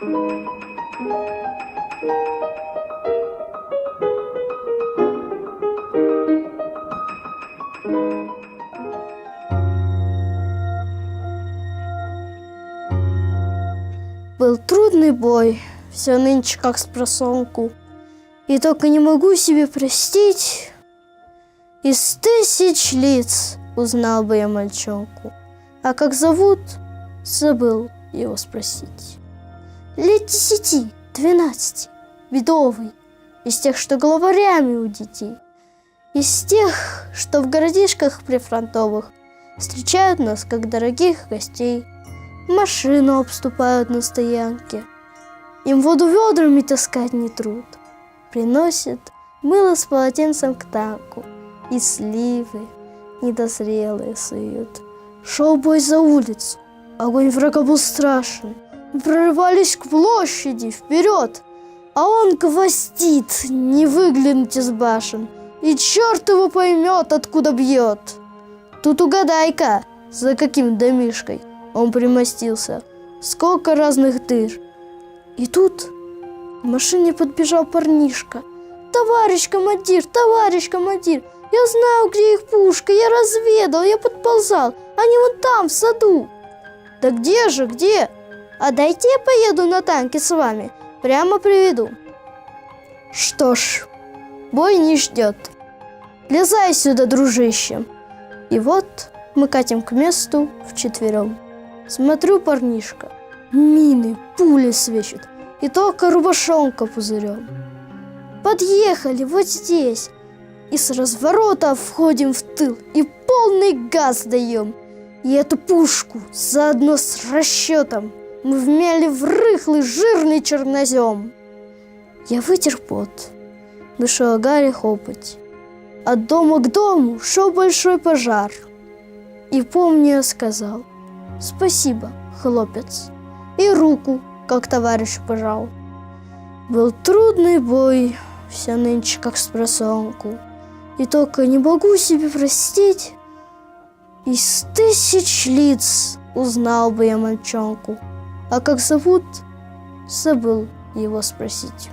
Был трудный бой, все нынче как с просонку. И только не могу себе простить, из тысяч лиц узнал бы я мальчонку. А как зовут, забыл его спросить. Лет десяти, двенадцати, бедовый, из тех, что главарями у детей, из тех, что в городишках прифронтовых встречают нас, как дорогих гостей, машину обступают на стоянке, им воду ведрами таскать не труд, приносят мыло с полотенцем к танку и сливы недозрелые суют. Шел бой за улицу, огонь врага был страшен, прорывались к площади, вперед, а он гвоздит, не выглянуть из башен, и черт его поймет, откуда бьет. Тут угадай-ка, за каким домишкой он примостился, сколько разных дыр. И тут к машине подбежал парнишка. «Товарищ командир, товарищ командир, я знаю, где их пушка, я разведал, я подползал, они вон там, в саду». «Да где же, где?» «А дайте я поеду на танке с вами, прямо приведу». Что ж, бой не ждет. Лезай сюда, дружище. И вот мы катим к месту вчетвером. Смотрю, парнишка, мины, пули свечут, и только рубашонка пузырем. Подъехали вот здесь, и с разворота входим в тыл, и полный газ даем. И эту пушку заодно с расчетом мы вмяли в рыхлый жирный чернозем. Я вытер пот, дышал Гарри хопать. От дома к дому шел большой пожар. И помню, я сказал, спасибо, хлопец, и руку, как товарищ пожал. Был трудный бой, все нынче как с просонку. И только не могу себе простить, из тысяч лиц узнал бы я мальчонку. А как зовут, забыл его спросить.